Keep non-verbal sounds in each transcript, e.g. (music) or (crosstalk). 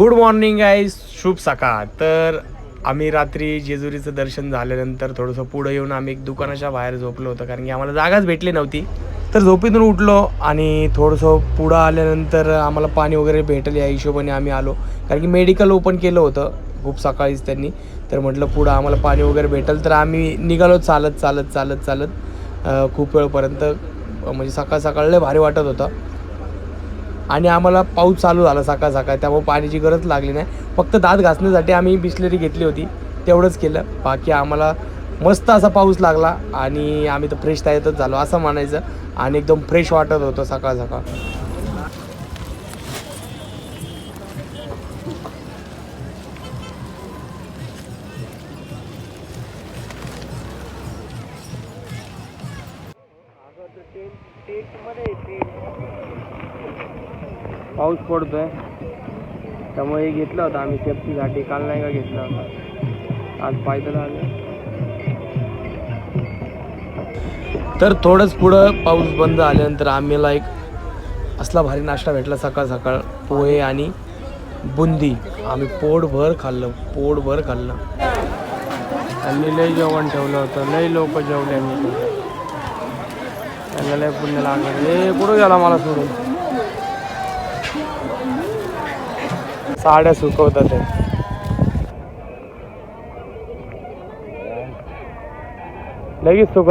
Good morning आहे शुभ सकाळ. तर आम्ही रात्री जेजुरीचं दर्शन झाल्यानंतर थोडंसं पुढं येऊन आम्ही एक दुकानाच्या बाहेर झोपलो होतो कारण की आम्हाला जागाच भेटली नव्हती. तर झोपेतून उठलो आणि थोडंसं पुढं आल्यानंतर आम्हाला पाणी वगैरे भेटेल या हिशोबाने आम्ही आलो. कारण की मेडिकल ओपन केलं होतं खूप सकाळीच त्यांनी. तर म्हटलं पुढं आम्हाला पाणी वगैरे भेटलं तर आम्ही निघालो चालत चालत चालत चालत खूप वेळपर्यंत म्हणजे सकाळ सकाळ लय भारी वाटत होतं. आणि आम्हाला पाऊस चालू झाला सकाळ सकाळ त्यामुळे पाण्याची गरज लागली नाही. फक्त दात घासण्यासाठी आम्ही बिस्लरी घेतली होती. तेवढंच केलं. बाकी आम्हाला मस्त असा पाऊस लागला आणि आम्ही तर फ्रेश तयारच झालो असं म्हणायचं. आणि एकदम फ्रेश वाटत होतं सकाळ सकाळ. पाऊस पडतोय. त्यामुळे घेतला होता आम्ही सेफ्टीसाठी काल नाही का घेतला होता? आज पायदल आलं. तर थोडंच पुढं पाऊस बंद आल्यानंतर आम्हाला एक असला भारी नाश्ता भेटला सकाळ सकाळ. पोहे आणि बुंदी. आम्ही पोटभर खाल्लं पोटभर खाल्लं. त्यांनी लय जेवण ठेवलं होतं. लय लोक जेवले आम्ही. त्यांना लय पुण्य लागलं. हे कुठं गेला मला सोडून? साड्या सुकवतात ते. लगेच सुक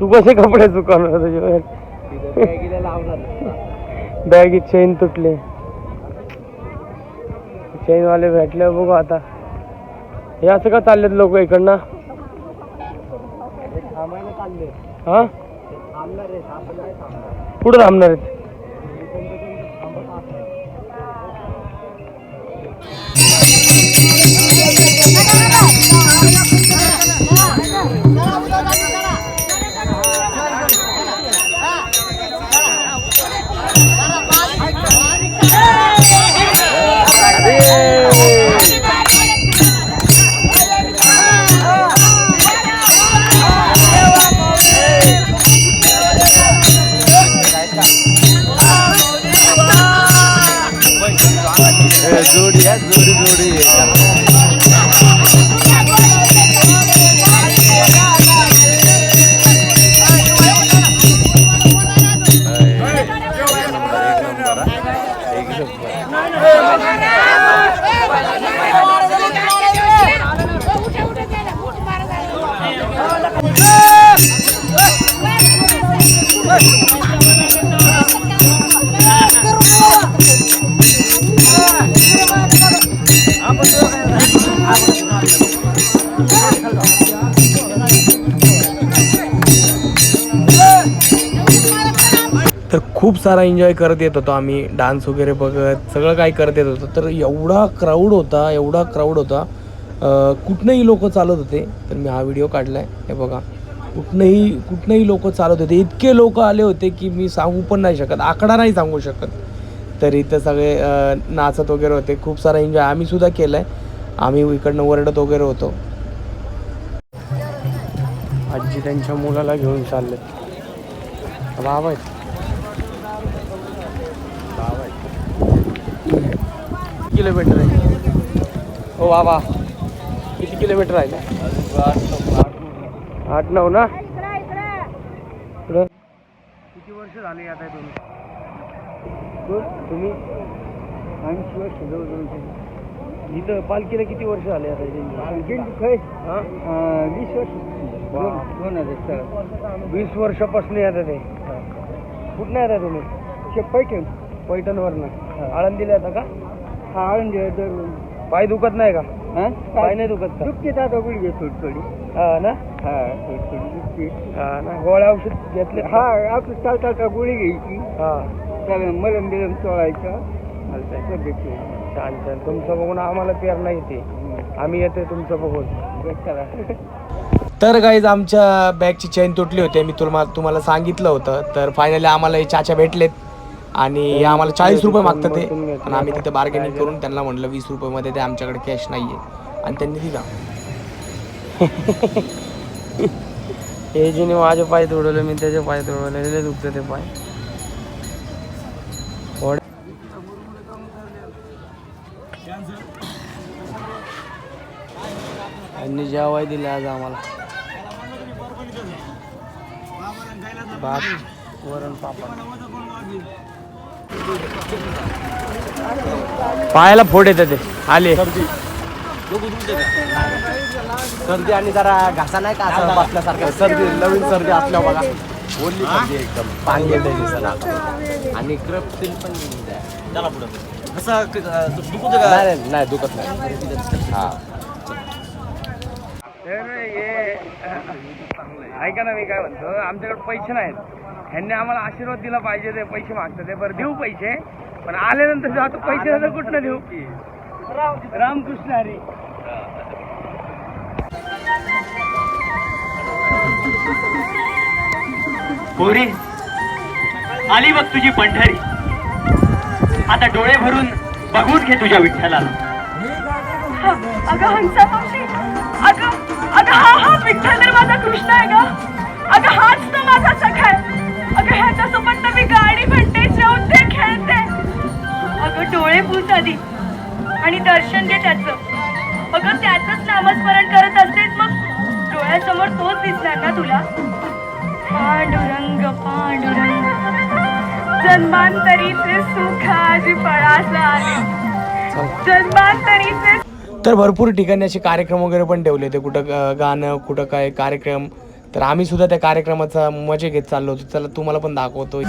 तू कसे कपडे सुकवणार तुझे बॅगीत चेन तुटले. चेन वाले भेटले बघू आता. हे असं का चाललेत लोक इकडनं? हा? कुठं थांबणार आहेत. जोडी आहे जोडी जोडी सारा एन्जॉय करत येत होतो आम्ही. डान्स वगैरे बघत सगळं काही करत येत होतो. तर एवढा क्राऊड होता एवढा क्राऊड होता. कुठनंही लोक चालत होते. तर मी हा व्हिडिओ काढला आहे हे बघा. कुठनंही कुठनंही लोक चालत होते. इतके लोक आले होते की मी सांगू पण नाही शकत. आकडा नाही सांगू शकत. तर इथं सगळे नाचत वगैरे होते. खूप सारा एन्जॉय आम्हीसुद्धा केलं आहे आम्ही इकडनं वरडत वगैरे होतो. आजी त्यांच्या मुलाला घेऊन चालले बाबा किती किलोमीटर आहे. हो बाबा किती किलोमीटर आहे आठ नऊ ना? किती वर्ष झाले आता तुम्ही? तुम्ही? ऐंशी वर्ष इथं पालखीला किती वर्ष झाले आता हां? वीस वर्ष. वा. दोन. हजार वीस वर्षापासून येतात ते. कुठनं येतात तुम्ही? पैठण. पैठणवरनं. आळंदीला येता का? हा आळंदी पाय दुखत नाही का? हा? पाय नाही दुखत का? दुखते आता गुडघे थोडी थोडी हा ना? हा थोडी थोडी दुखते हा ना? गोळ्या औषध घेतले हा आपलं चालता का गोळी घ्यायची. हा. त्याला मलम बिलम चोळायचं. चालतंय. पद्धती छान छान तुमचं बघून आम्हाला प्रेरणा येते. आम्ही येतोय तुमचं बघून. तर गाईज आमच्या बॅगची चेन तुटली होती. मी तुम्हाला तुम्हाला सांगितलं होतं. तर फायनली आम्हाला हे चाचा भेटलेत. आणि हे आम्हाला चाळीस रुपये मागतं ते. आणि आम्ही तिथे बार्गेनिंग करून त्यांना म्हटलं वीस रुपयामध्ये ते आमच्याकडे कॅश नाही आहे आणि त्यांनी दिला. हे जिने माझे पाय तोडवले मी त्याचे पाय तोडवले दुखते ते पाय. त्यांनी जेवाय दिले आज आम्हाला. बाप वरण पापड. पायाला फोड येतात ते. आले. सर्दी. आणि जरा घासा नाही का असं बसल्यासारखं? सर्दी नवीन सर्दी असल्या बघा. ओली सर्दी एकदम. पाणी येतं दिसायला आणि क्रप सील पण चला पुढं. कसं दुखत नाही नाही दुखत नाही. हे. ऐका ना मी काय म्हणतो आमच्याकडे पैसे नाहीत. ह्यांनी आम्हाला आशीर्वाद दिला पाहिजे ते पैसे मागतात. ते बरं देऊ पैसे पण आल्यानंतर आता पैसे नंतर कुठनं देऊ? रामकृष्ण हरी. पोरी आली बघ तुझी पंढरी. आता डोळे भरून बघून घे तुझ्या विठ्ठलाला. अगं हंसा मावशी. अगं हा हा विठ्ठल तर माझा कृष्ण आहे ग. अगं हाच तो माझा सखा आहे. अगं ह्याच्यासोबत तर मी गाडी म्हणते जेवते खेळते. अगं डोळे पुस आधी. आणि दर्शन घे त्याचं. अगं त्याचंच नामस्मरण करत असतेस मग. डोळ्यासमोर तोच दिसणार ना तुला? पांडुरंग पांडुरंग. जन्मांतरीचे सुख आजी फळासा आले जन्मांतरीचे तर भरपूर ठिकाणी असे कार्यक्रम वगैरे पण ठेवले होते. कुठं गाणं कुठं काय कार्यक्रम. तर आम्ही सुद्धा त्या कार्यक्रमाचा मजा घेत चाललो होतो. चला तुम्हाला पण दाखवतो.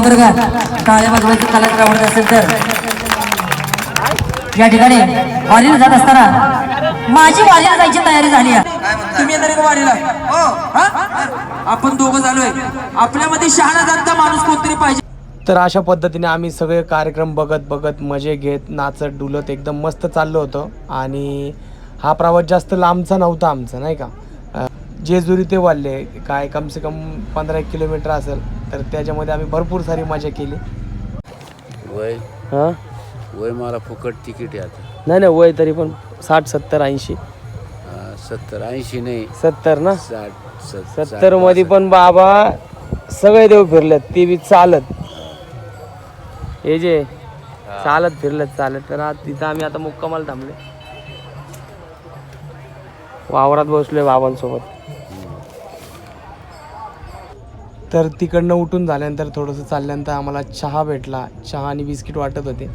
कलाकार आवडत असेल तर? या ठिकाणी वारीला जात असताना माझी वारीला जायची तयारी झाली आहे. तुम्ही येणार का वारीला? हो. हा? आपण दोघं झालोय. आपल्यामध्ये शहाणा माणूस कोणतरी पाहिजे. तर अशा पद्धतीने आम्ही सगळे कार्यक्रम बघत बघत मजे घेत नाचत डुलत एकदम मस्त चाललो होतो. आणि हा प्रवास जास्त लांबचा नव्हता आमचा नाही का? जेजुरी ते वाल्ले काय कम से कम पंधरा एक किलोमीटर असेल. तर त्याच्यामध्ये आम्ही भरपूर सारी मजा केली. वय? हां? वय मला फुकट तिकीट आहे आता. नाही नाही वय तरी पण साठ सत्तर ऐंशी. सत्तर ऐंशी नाही. सत्तर ना? साठ सत- सत्तरमध्ये पण बाबा सगळे देव फिरलेत ते बी चालत. हे जे चालत फिरलेत चालत. तर आज तिथं आम्ही आता मुक्कामाला थांबले वावरात बसलोय बाबांसोबत. तर तिकडनं उठून झाल्यानंतर थोडंसं चालल्यानंतर आम्हाला चहा भेटला. चहा आणि बिस्किट वाटत होते.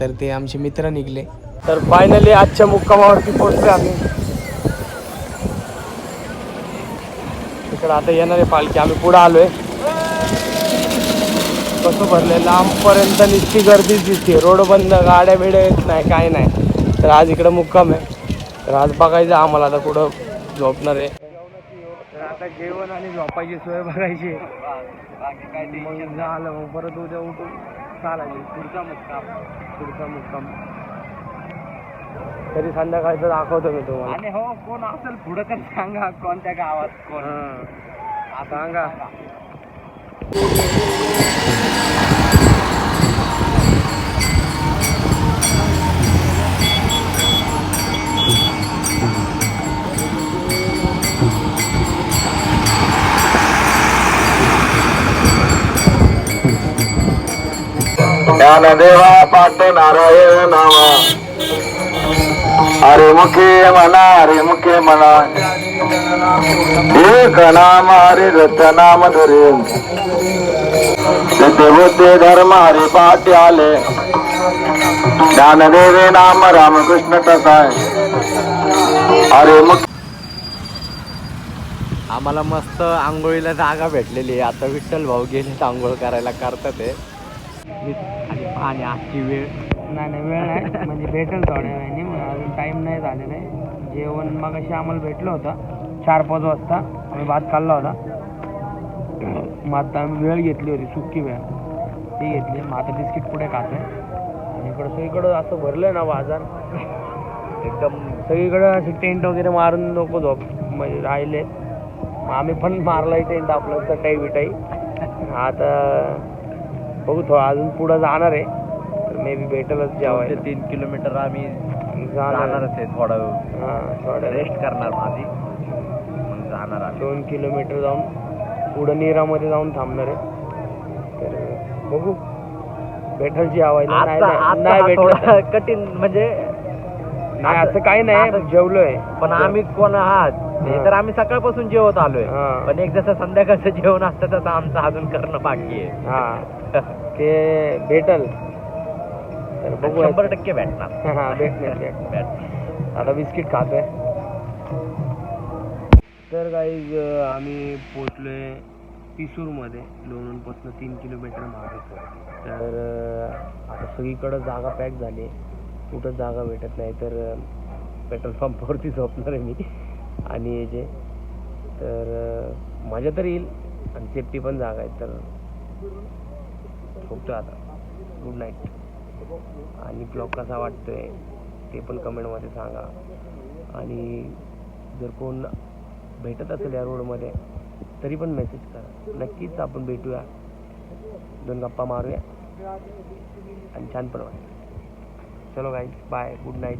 तर ते आमचे मित्र निघले. तर फायनली आजच्या मुक्कामावरती पोहोचले आम्ही. तिकडं आता येणार आहे पालखी. आम्ही पुढं आलोय. कसं भरलंय? लांबपर्यंत नुसती गर्दीच दिसते. रोड बंद गाड्या बिड्या येत नाही काय नाही. तर आज इकडं मुक्काम आहे. तर आज बघायचं आम्हाला आता कुठं झोपणार आहे. आता जेवण आणि झोपायची सोय बघायची. मग झालं मग परत उद्या उठून चालायची. पुढचा मुक्काम. पुढचा मुक्काम. तरी संध्याकाळचं दाखवतो मी तुम्हाला. आणि हो कोण असेल पुढे तर सांगा कोणत्या गावात कोण. हा. सांगा. ज्ञानदेवा पाठ नारायण नावा अरे मुखे म्हणा अरे मुखे म्हणा एक नाम हरे रथ नाम धरे. तिथे बुद्धे धर्म हरे पाठ आले ज्ञानदेवे नाम रामकृष्ण कसाय अरे मुख आम्हाला मस्त आंघोळीला जागा भेटलेली आहे. आता विठ्ठल भाऊ गेले आंघोळ करायला करतात ते. आणि आजची वेळ. नाही नाही वेळ नाही. म्हणजे भेटेल थोड्या वेळाने. मग अजून टाईम नाही झालेला आहे. जेवण मग अशी आम्हाला भेटलं होतं. चार पाच वाजता. आम्ही भात खाल्ला होता. मग आता आम्ही वेळ घेतली होती सुक्की वेळ. ती घेतली. मग आता बिस्किट पुढे खातोय. आणि इकडं सगळीकडं असं भरलं ना बाजार. एकदम सगळीकडं असे टेंट वगैरे मारून नको झोप. म्हणजे राहिले. मग आम्ही पण मारलाय टेंट आपलं चटाई बिटाई आता बघू थोडं अजून पुढं जाणार आहे. तर मे बी भेटेलच जेवायला ते तीन किलोमीटर आम्ही जाणार जाणारच आहे थोडा हां थोडं रेस्ट करणार माझी मग जाणार आम्ही. दोन किलोमीटर जाऊन पुढं नीरामध्ये जाऊन थांबणार आहे. तर बघू. भेटल जेवायला. नाही नाही- भेटलं कठीण म्हणजे नाही असं काही नाही. जेवलोय. पण आम्ही कोण आहात? तर आम्ही सकाळपासून जेवत आलोय. पण एक जसं संध्याकाळचं जेवण असतं तसं आमचं अजून करणं बाकी आहे. ते भेटल तर बघू शंभर टक्के भेटणार. हा (laughs) भेटणार भेटणार. आता बिस्किट खातोय. तर काही आम्ही पोचलोय पिसूरमध्ये लोणंदपासून तीन किलोमीटर मागे तर आता सगळीकडं जागा पॅक झाली. कुठं जागा भेटत नाही तर पेट्रोल पंपावरती झोपणार आहे मी. आणि जे. तर मजा तर येईल. आणि सेफ्टी पण जागा आहे तर झोपतो आता. गुड नाईट आणि ब्लॉग कसा वाटतोय ते पण कमेंटमध्ये सांगा. आणि जर कोण भेटत असेल या रोडमध्ये तरी पण मेसेज करा. नक्कीच आपण भेटूया. दोन गप्पा मारूया. आणि छान पण वाटेल चलो गाईज बाय गुड नाईट